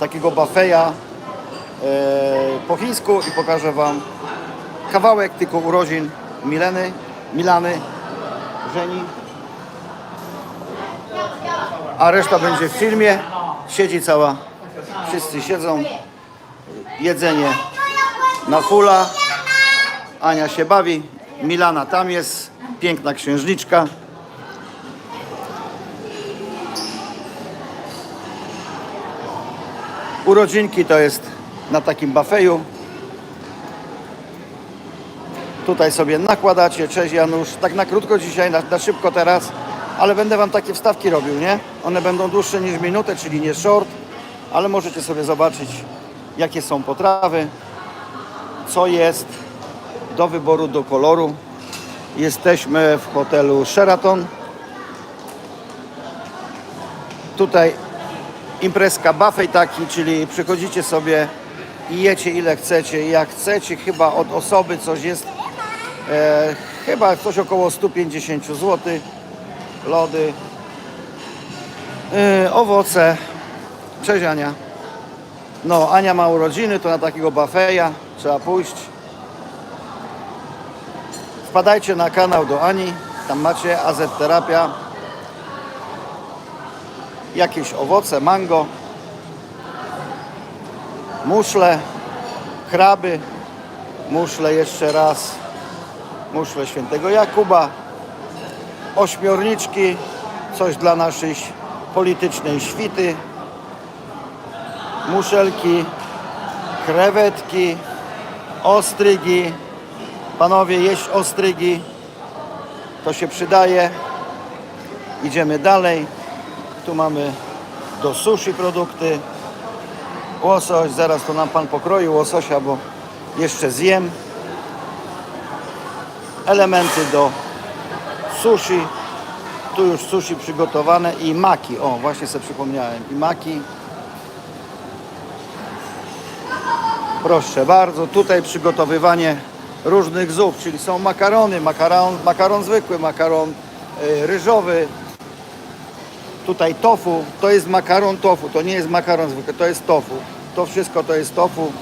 takiego buffeja e, po chińsku i pokażę Wam kawałek tylko urodzin Mileny, Milany, Żeni. A reszta będzie w filmie. Siedzi cała, wszyscy siedzą. Jedzenie na fula. Ania się bawi. Milana tam jest. Piękna księżniczka. Urodzinki to jest na takim bafeju. Tutaj sobie nakładacie. Cześć Janusz. Tak na krótko dzisiaj, na, na szybko teraz, ale będę Wam takie wstawki robił, nie? One będą dłuższe niż minutę, czyli nie short, ale możecie sobie zobaczyć, jakie są potrawy, co jest do wyboru, do koloru. Jesteśmy w hotelu Sheraton. Tutaj imprezka buffet taki, czyli przychodzicie sobie i jecie ile chcecie. Jak chcecie, chyba od osoby coś jest, e, chyba coś około 150 zł. Lody, e, owoce. Cześć Ania. No, Ania ma urodziny, to na takiego buffeja trzeba pójść. Wpadajcie na kanał do Ani, tam macie AZ Terapia. Jakieś owoce, mango, muszle, kraby, muszle jeszcze raz, muszle świętego Jakuba, ośmiorniczki, coś dla naszej politycznej świty, muszelki, krewetki, ostrygi. Panowie, jeść ostrygi, to się przydaje. Idziemy dalej. Tu mamy do sushi produkty. Łosoś, zaraz to nam pan pokroił łososia, bo jeszcze zjem. Elementy do sushi. Tu już sushi przygotowane i maki. O, właśnie sobie przypomniałem. I maki. Proszę bardzo, tutaj przygotowywanie różnych zup, czyli są makarony, makaron, makaron zwykły, makaron y, ryżowy. Tutaj tofu, to jest makaron tofu, to nie jest makaron zwykły, to jest tofu. To wszystko to jest tofu.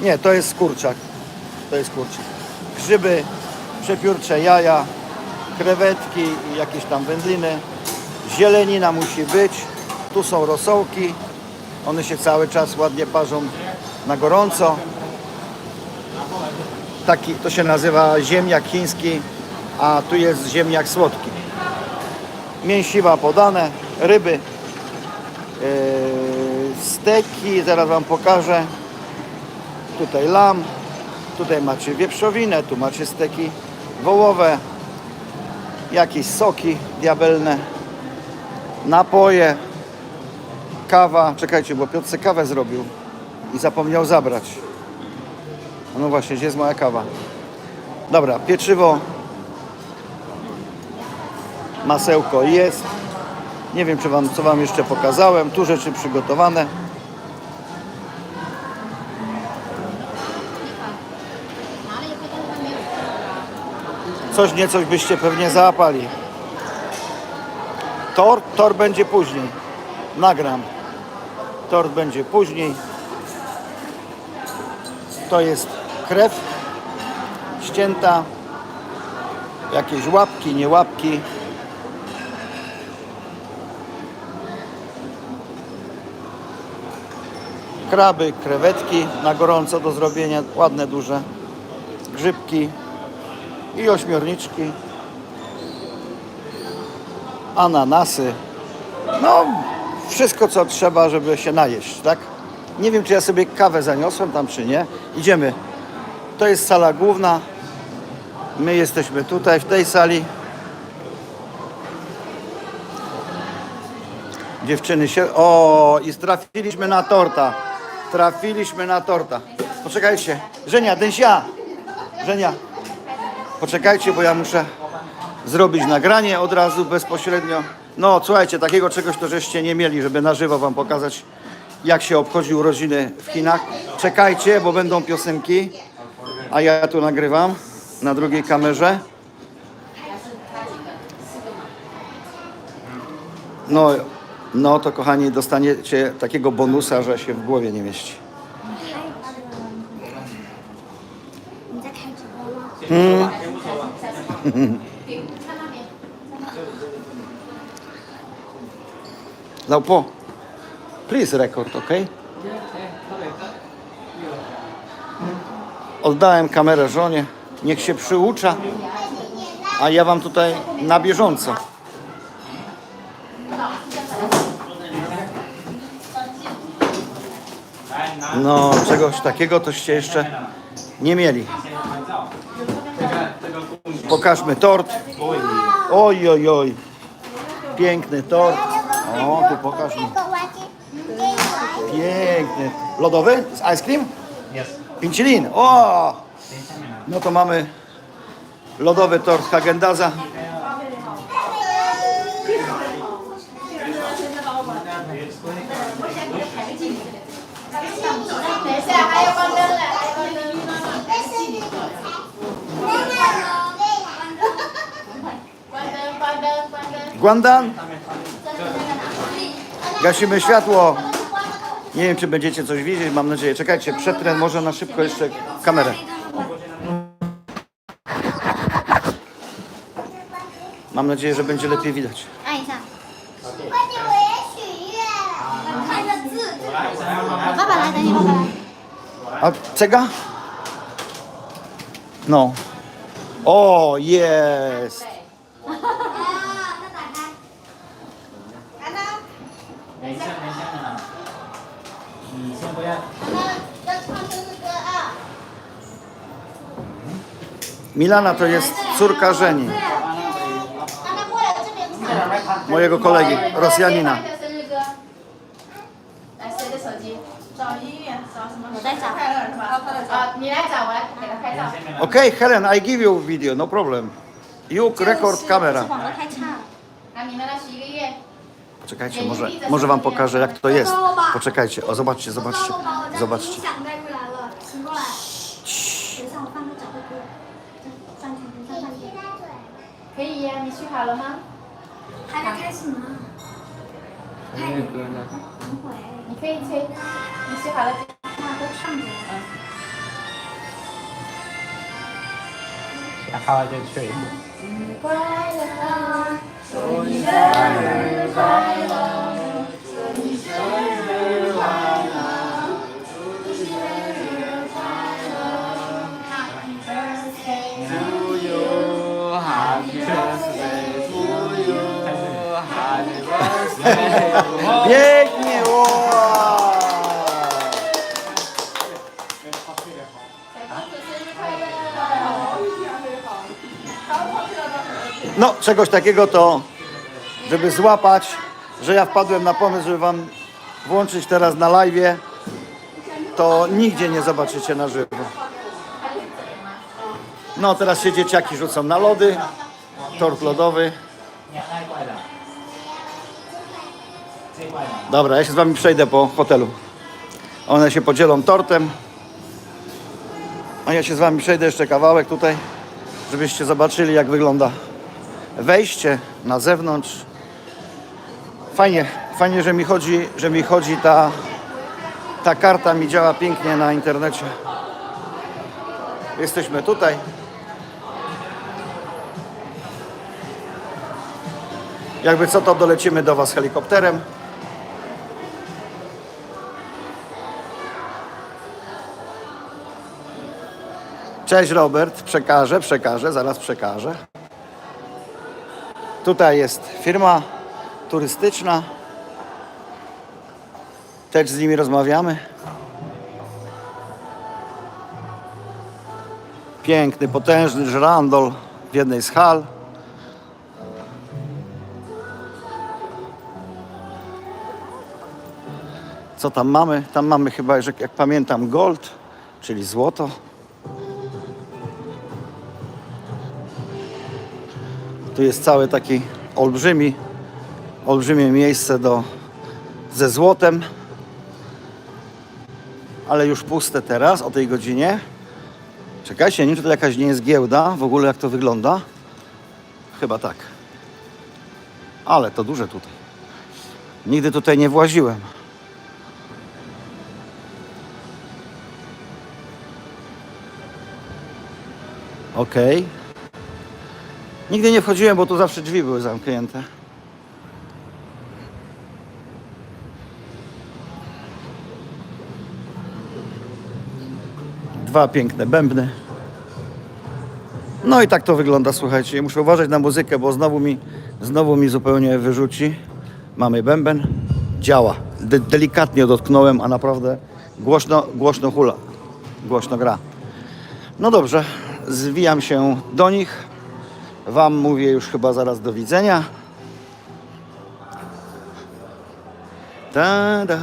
Nie, to jest skurczak. To jest kurczak. Grzyby, przepiórcze jaja, krewetki i jakieś tam wędliny. Zielenina musi być. Tu są rosołki. One się cały czas ładnie parzą na gorąco. Taki, to się nazywa ziemniak chiński, a tu jest ziemniak słodki. Mięsiwa podane, ryby, yy, steki, zaraz Wam pokażę. Tutaj lam, tutaj macie wieprzowinę, tu macie steki wołowe, jakieś soki diabelne, napoje, kawa. Czekajcie, bo Piotr kawę zrobił i zapomniał zabrać. No właśnie, gdzie jest moja kawa? Dobra, pieczywo. Masełko jest. Nie wiem, czy wam, co Wam jeszcze pokazałem. Tu rzeczy przygotowane. Coś niecoś byście pewnie załapali. Tort, tort będzie później. Nagram. Tort będzie później. To jest krew ścięta, jakieś łapki, nie łapki. Kraby, krewetki na gorąco do zrobienia, ładne, duże. Grzybki i ośmiorniczki. Ananasy. No, wszystko co trzeba, żeby się najeść, tak? Nie wiem, czy ja sobie kawę zaniosłem tam, czy nie. Idziemy. To jest sala główna. My jesteśmy tutaj, w tej sali. Dziewczyny się... O, i trafiliśmy na torta. Trafiliśmy na torta. Poczekajcie. Żenia, Dęsia. Żenia. Poczekajcie, bo ja muszę zrobić nagranie od razu, bezpośrednio. No, słuchajcie, takiego czegoś to żeście nie mieli, żeby na żywo wam pokazać, jak się obchodzi urodziny w Chinach. Czekajcie, bo będą piosenki, a ja tu nagrywam na drugiej kamerze. No, no to kochani, dostaniecie takiego bonusa, że się w głowie nie mieści. Hmm. Laupo, please record, ok? Oddałem kamerę żonie, niech się przyucza, a ja wam tutaj na bieżąco. No, czegoś takiego toście jeszcze nie mieli. Pokażmy tort. Oj, oj, oj. Piękny tort. O, tu pokażmy. Piękny. Lodowy z ice cream? Jest. Pincilin. O! No to mamy lodowy tort Hagendaza. Guandan. Gasimy światło. Nie wiem, czy będziecie coś widzieć, mam nadzieję. Czekajcie, przetrę może na szybko jeszcze kamerę. Mam nadzieję, że będzie lepiej widać. 按 a cega? No. O, jest! Milana to jest córka Żeni, mojego kolegi, Rosjanina. Okay, Helen, I give you video, no problem. You record 是 camera. 网络太差。啊，你们来许一个愿。 Poczekajcie, może, może wam pokażę jak to jest. Poczekajcie, o zobaczcie, zobaczcie, zobaczcie. 想带过来了，醒过来。等一下，我放个脚会歌。暂停，等一下，暂停。可以呀，你许好了吗？还没开始呢。等会。你可以吹。你许好了。那都唱着。想 我还要去。No, czegoś takiego to, żeby złapać, że ja wpadłem na pomysł, żeby Wam włączyć teraz na live, to nigdzie nie zobaczycie na żywo. No, teraz się dzieciaki rzucą na lody, tort lodowy. Dobra, ja się z Wami przejdę po hotelu. One się podzielą tortem. A ja się z Wami przejdę jeszcze kawałek tutaj, żebyście zobaczyli, jak wygląda wejście na zewnątrz. Fajnie, fajnie, że mi chodzi, że mi chodzi ta, ta karta mi działa pięknie na internecie. Jesteśmy tutaj. Jakby co to dolecimy do Was helikopterem. Cześć Robert, przekażę, przekażę, zaraz przekażę. Tutaj jest firma turystyczna. Też z nimi rozmawiamy. Piękny, potężny żrandol w jednej z hal. Co tam mamy? Tam mamy chyba, że jak pamiętam, gold, czyli złoto. Tu jest cały taki olbrzymi, olbrzymie miejsce do, ze złotem. Ale już puste teraz o tej godzinie. Czekajcie, nie wiem, czy to jakaś nie jest giełda, w ogóle jak to wygląda. Chyba tak. Ale to duże tutaj. Nigdy tutaj nie właziłem. Okej. Nigdy nie wchodziłem, bo tu zawsze drzwi były zamknięte. Dwa piękne bębny. No i tak to wygląda, słuchajcie. Muszę uważać na muzykę, bo znowu mi, znowu mi zupełnie wyrzuci. Mamy bęben. Działa. De delikatnie dotknąłem, a naprawdę głośno, głośno hula. Głośno gra. No dobrze, zwijam się do nich. Wam mówię już chyba zaraz do widzenia. Ta-da.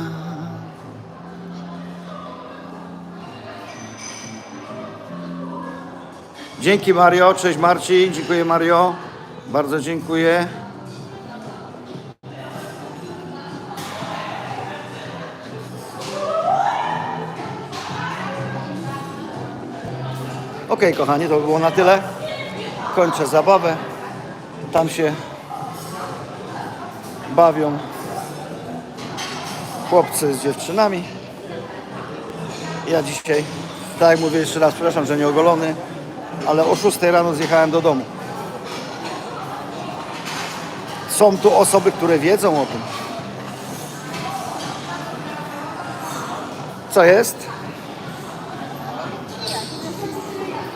Dzięki Mario, cześć Marcin, dziękuję Mario, bardzo dziękuję. Okej kochani, to by było na tyle. Kończę zabawę. Tam się bawią chłopcy z dziewczynami. Ja dzisiaj, tak jak mówię jeszcze raz, przepraszam, że nie ogolony, ale o 6 rano zjechałem do domu. Są tu osoby, które wiedzą o tym. Co jest?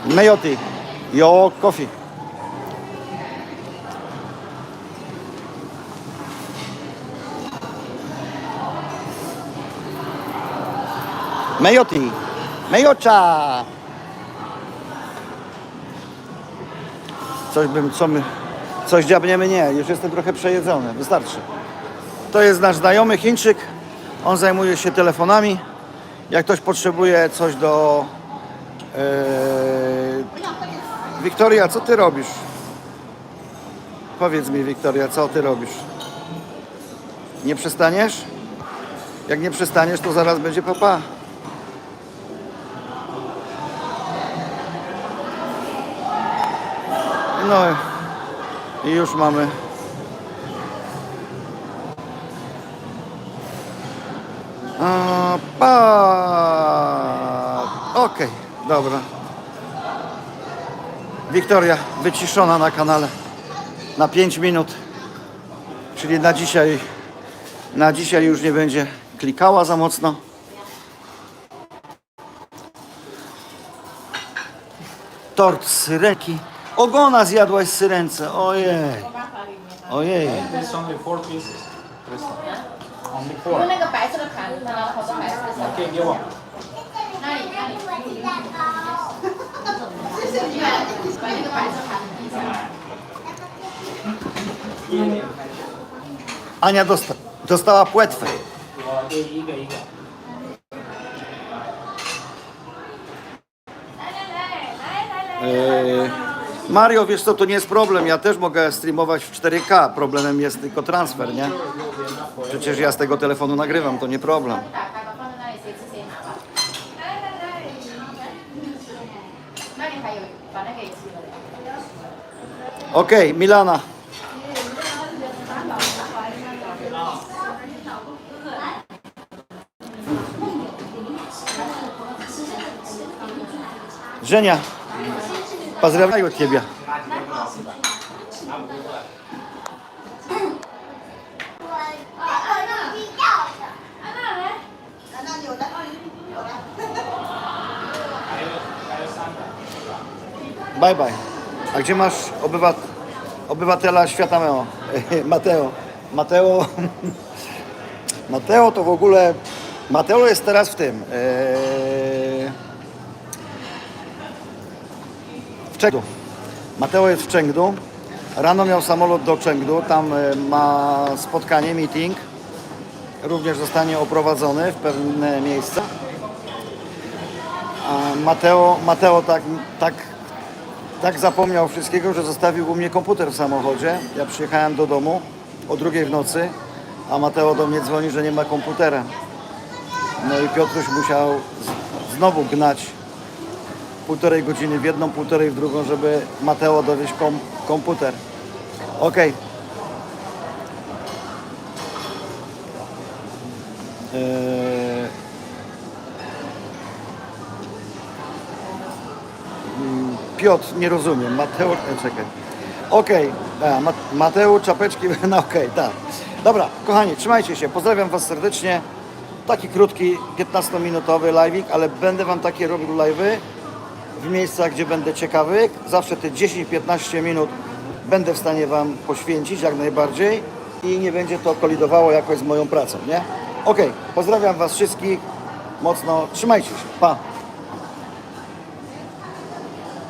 Mejoti. Jo, coffee. Mejoti. Mejocza. Coś bym, co my, coś dziabniemy? Nie, już jestem trochę przejedzony, wystarczy. To jest nasz znajomy Chińczyk, on zajmuje się telefonami. Jak ktoś potrzebuje coś do... Yy... Wiktoria, co ty robisz? Powiedz mi, Wiktoria, co ty robisz? Nie przestaniesz? Jak nie przestaniesz, to zaraz będzie papa. No i już mamy. Pa. Okej, dobra. Wiktoria wyciszona na kanale na 5 minut. Czyli na dzisiaj na dzisiaj już nie będzie klikała za mocno. Tort z syreki. Ogona zjadłaś z syrence. Ojej. Ojej. This only four pieces. This one. Only 因 four. 为那个白色的盘子，然后是白色的。 Okay, give up. 那里那里，你把那个白色盘子递上来。 Ania dosta dostała płetwę. 我就一个一个。 Eee, Mario, wiesz co, to nie jest problem. Ja też mogę streamować w 4K. Problemem jest tylko transfer, nie? Przecież ja z tego telefonu nagrywam, to nie problem. Okej, okay, Milana. Żenia pozdrawiam od ciebie. Bye bye. A gdzie masz obywa... obywatela świata Meo? Mateo. Mateo. Mateo to w ogóle. Mateo jest teraz w tym. Eee... W. Mateo jest w Chengdu. Rano miał samolot do Chengdu. Tam e, ma spotkanie, meeting. Również zostanie oprowadzony w pewne miejsca. A Mateo, Mateo tak, tak tak zapomniał wszystkiego, że zostawił u mnie komputer w samochodzie. Ja przyjechałem do domu o drugiej w nocy, a Mateo do mnie dzwoni, że nie ma komputera. No i Piotruś musiał znowu gnać półtorej godziny w jedną, półtorej w drugą, żeby Mateo dowieść kom komputer. Okej. mm, Piotr, nie rozumiem. Mateusz, e, czekaj. Okej, a, Ma- Mateusz, czapeczki, no okej, tak. Dobra, kochani, trzymajcie się. Pozdrawiam Was serdecznie. Taki krótki, 15-minutowy live'ik, ale będę Wam takie robił live'y w miejscach, gdzie będę ciekawy. Zawsze te 10-15 minut będę w stanie Wam poświęcić jak najbardziej i nie będzie to kolidowało jakoś z moją pracą, nie? Okej, pozdrawiam Was wszystkich mocno. Trzymajcie się. Pa!